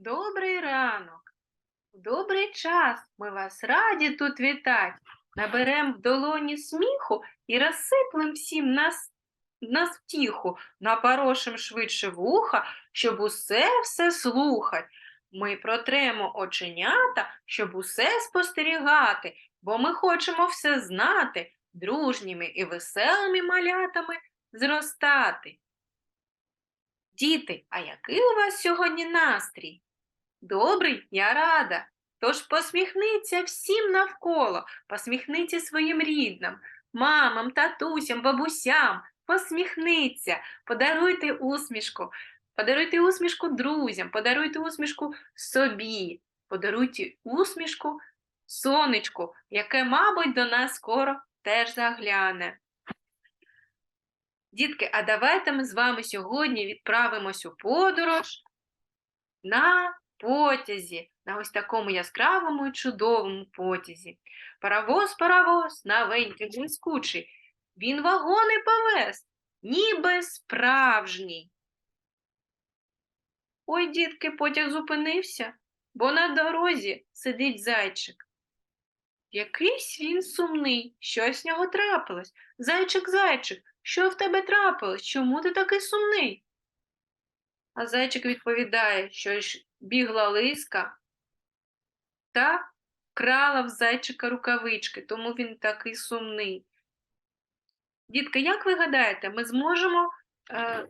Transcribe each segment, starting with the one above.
Добрий ранок. Добрий час ми вас раді тут вітать. Наберем в долоні сміху і розсиплем всім нас, нас втіху, напорошим швидше вуха, щоб усе все слухать. Ми протремо оченята, щоб усе спостерігати, бо ми хочемо все знати, дружніми і веселими малятами зростати. Діти, а який у вас сьогодні настрій? Добрий, я рада. Тож посміхниться всім навколо, посміхниться своїм рідним, мамам, татусям, бабусям, посміхниться, подаруйте усмішку, подаруйте усмішку друзям, подаруйте усмішку собі, подаруйте усмішку сонечку, яке, мабуть, до нас скоро теж загляне. Дітки, а давайте ми з вами сьогодні відправимось у подорож на потязі, на ось такому яскравому і чудовому потязі. Паровоз, паровоз, новенький, блискучий. Він вагони повез, ніби справжній. Ой, дітки, потяг зупинився, бо на дорозі сидить зайчик. Якийсь він сумний, щось з нього трапилось. Зайчик, зайчик, що в тебе трапилось? Чому ти такий сумний? А зайчик відповідає, що бігла лиска та крала в зайчика рукавички, тому він такий сумний. Дітки, як ви гадаєте, ми зможемо е,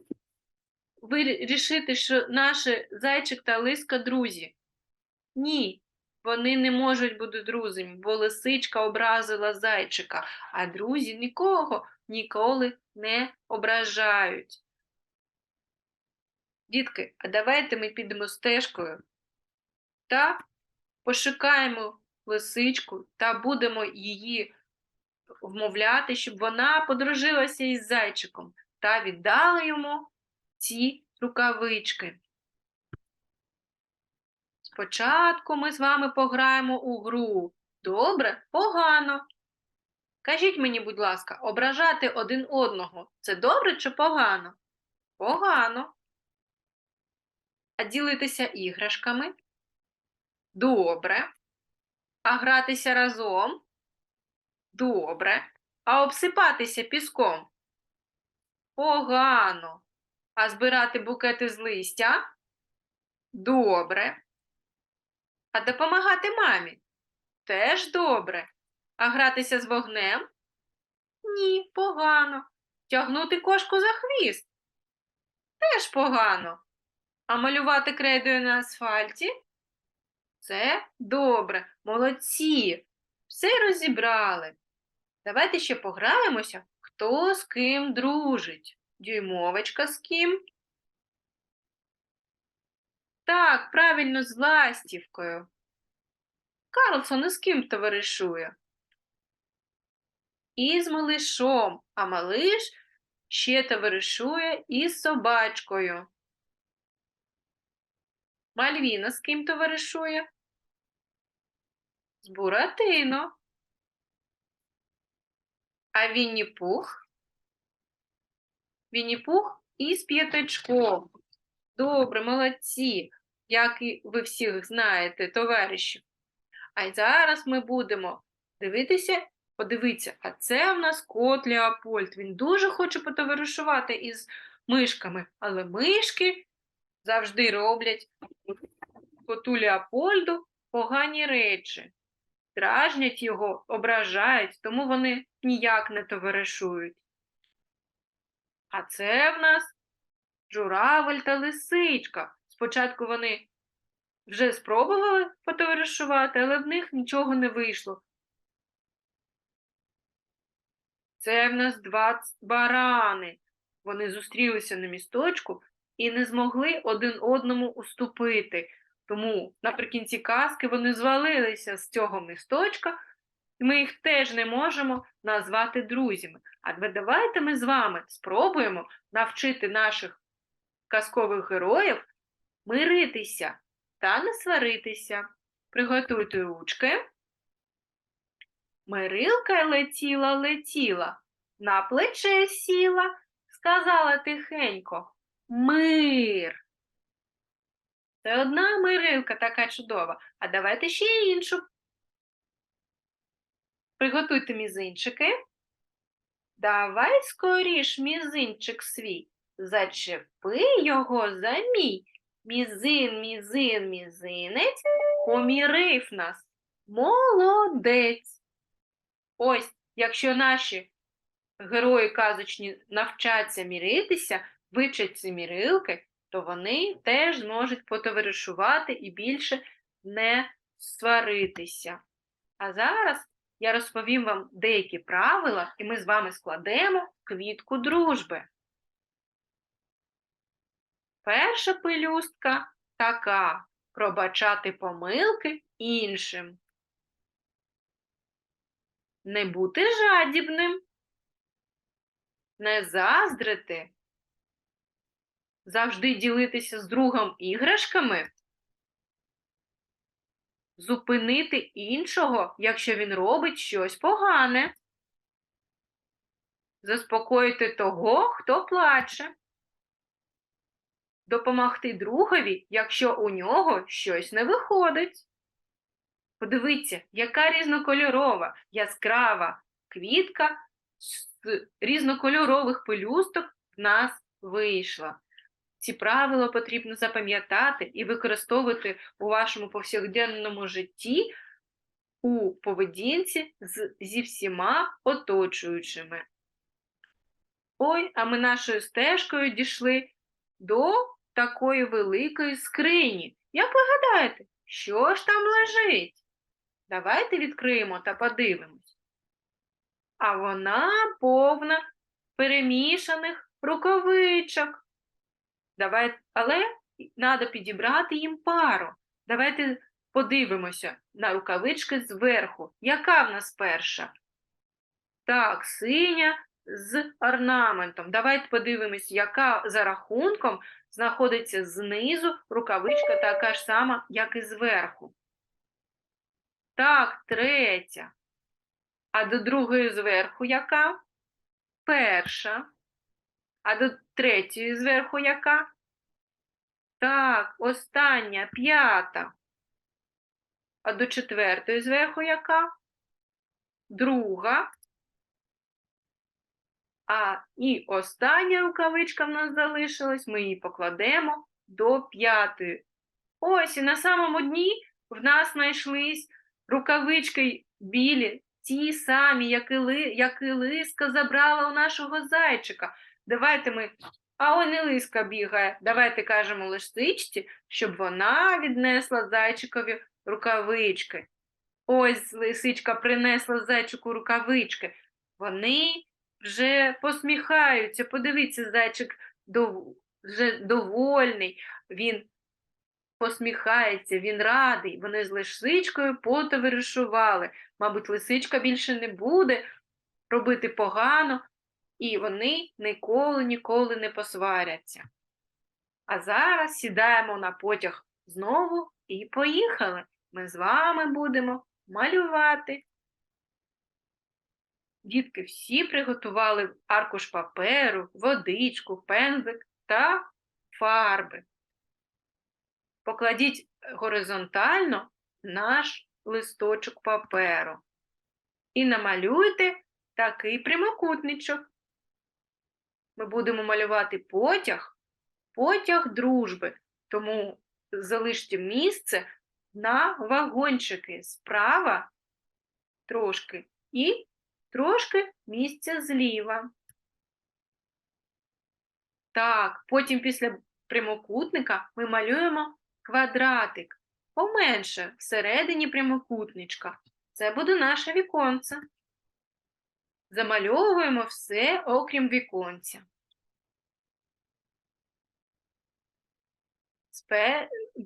вирішити, що наші зайчик та лиска друзі? Ні, вони не можуть бути друзями, бо лисичка образила зайчика, а друзі нікого ніколи не ображають. Дітки, а давайте ми підемо стежкою та пошукаємо лисичку та будемо її вмовляти, щоб вона подружилася із зайчиком та віддала йому ці рукавички. Спочатку ми з вами пограємо у гру. Добре, погано. Кажіть мені, будь ласка, ображати один одного це добре чи погано? Погано. А ділитися іграшками? Добре. А гратися разом? Добре. А обсипатися піском? Погано. А збирати букети з листя? Добре. А допомагати мамі? Теж добре. А гратися з вогнем? Ні, погано. Тягнути кошку за хвіст? Теж погано. А малювати крейдою на асфальті? Це добре, молодці. Все розібрали. Давайте ще пограємося, хто з ким дружить. Дюймовочка з ким? Так, правильно, з ластівкою. Карлсон із ким товаришує? Із малишом, а малиш ще товаришує із собачкою. Мальвіна з ким товаришує? З Буратино. А Вінні-Пух? Вінні-Пух із п'ятачком. Добре, молодці, як і ви всіх знаєте, товариші. А зараз ми будемо дивитися, подивіться, а це в нас кот Леопольд. Він дуже хоче потоваришувати із мишками, але мишки завжди роблять коту Леопольду погані речі. Дражнять його, ображають, тому вони ніяк не товаришують. А це в нас журавель та лисичка. Спочатку вони вже спробували потоваришувати, але в них нічого не вийшло. Це в нас два барани. Вони зустрілися на місточку і не змогли один одному уступити. Тому наприкінці казки вони звалилися з цього місточка, і ми їх теж не можемо назвати друзями. А давайте ми з вами спробуємо навчити наших казкових героїв миритися та не сваритися. Приготуйте ручки. Мирилка летіла, летіла, на плече сіла, сказала тихенько Мир. Це одна мирилка така чудова. А давайте ще іншу. Приготуйте мізинчики. Давай скоріш мізинчик свій. Зачепи його за мій. Мізин, мізин, мізинець помірив нас. Молодець. Ось, якщо наші герої казочні навчаться міритися, вивчать ці мірилки, то вони теж зможуть потоваришувати і більше не сваритися. А зараз я розповім вам деякі правила, і ми з вами складемо квітку дружби. Перша пелюстка така пробачати помилки іншим. Не бути жадібним, не заздрити, завжди ділитися з другом іграшками, зупинити іншого, якщо він робить щось погане, заспокоїти того, хто плаче, допомогти другові, якщо у нього щось не виходить. Подивіться, яка різнокольорова, яскрава квітка з різнокольорових пелюсток в нас вийшла. Ці правила потрібно запам'ятати і використовувати у вашому повсякденному житті у поведінці з, зі всіма оточуючими. Ой, а ми нашою стежкою дійшли до такої великої скрині. Як ви гадаєте, що ж там лежить? Давайте відкриємо та подивимось. А вона повна перемішаних рукавичок. Давай, але треба підібрати їм пару. Давайте подивимося на рукавички зверху. Яка в нас перша? Так, синя з орнаментом. Давайте подивимось, яка за рахунком знаходиться знизу рукавичка така ж сама, як і зверху. Так, третя. А до другої зверху яка? Перша. А до третьої зверху яка? Так, остання, п'ята. А до четвертої зверху яка? Друга. А і остання рукавичка в нас залишилась, ми її покладемо до п'ятої. Ось і на самому дні в нас знайшлись рукавички білі, ті самі, як і, ли, як і лиска забрала у нашого зайчика. Давайте ми. А он і лиска бігає. Давайте кажемо лисичці, щоб вона віднесла зайчикові рукавички. Ось лисичка принесла зайчику рукавички. Вони вже посміхаються. Подивіться, зайчик дов... вже довольний, він посміхається, він радий. Вони з лисичкою потоваришували. Мабуть, лисичка більше не буде робити погано, і вони ніколи ніколи не посваряться. А зараз сідаємо на потяг знову і поїхали. Ми з вами будемо малювати. Дітки всі приготували аркуш паперу, водичку, пензлик та фарби. Покладіть горизонтально наш листочок паперу і намалюйте такий прямокутничок. Ми будемо малювати потяг, потяг дружби, тому залиште місце на вагончики справа трошки і трошки місця зліва. Так, потім після прямокутника ми малюємо квадратик, поменше всередині прямокутничка. Це буде наше віконце. Замальовуємо все, окрім віконця.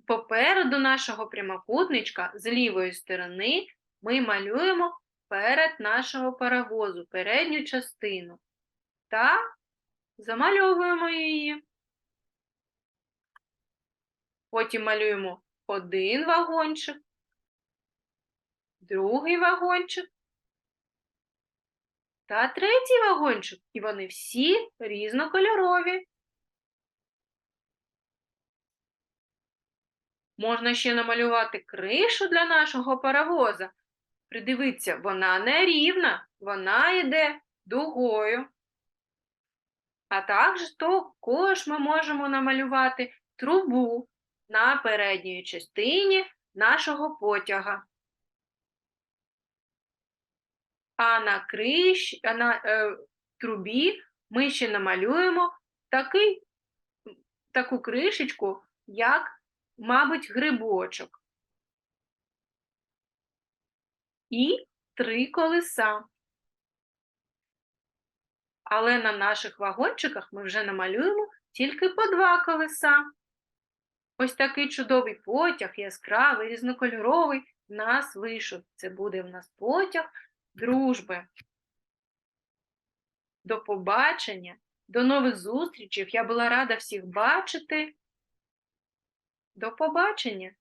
Попереду нашого прямокутничка з лівої сторони ми малюємо перед нашого паровозу, передню частину та замальовуємо її. Потім малюємо один вагончик, другий вагончик та третій вагончик. І вони всі різнокольорові. Можна ще намалювати кришу для нашого паровоза. Придивіться, вона не рівна, вона йде дугою. А також також ми можемо намалювати трубу на передній частині нашого потяга. А на криш, а на е, трубі ми ще намалюємо такий, таку кришечку, як, мабуть, грибочок. І три колеса. Але на наших вагончиках ми вже намалюємо тільки по два колеса. Ось такий чудовий потяг, яскравий, різнокольоровий, в нас вийшов. Це буде в нас потяг дружби. До побачення, до нових зустрічей. Я була рада всіх бачити. До побачення!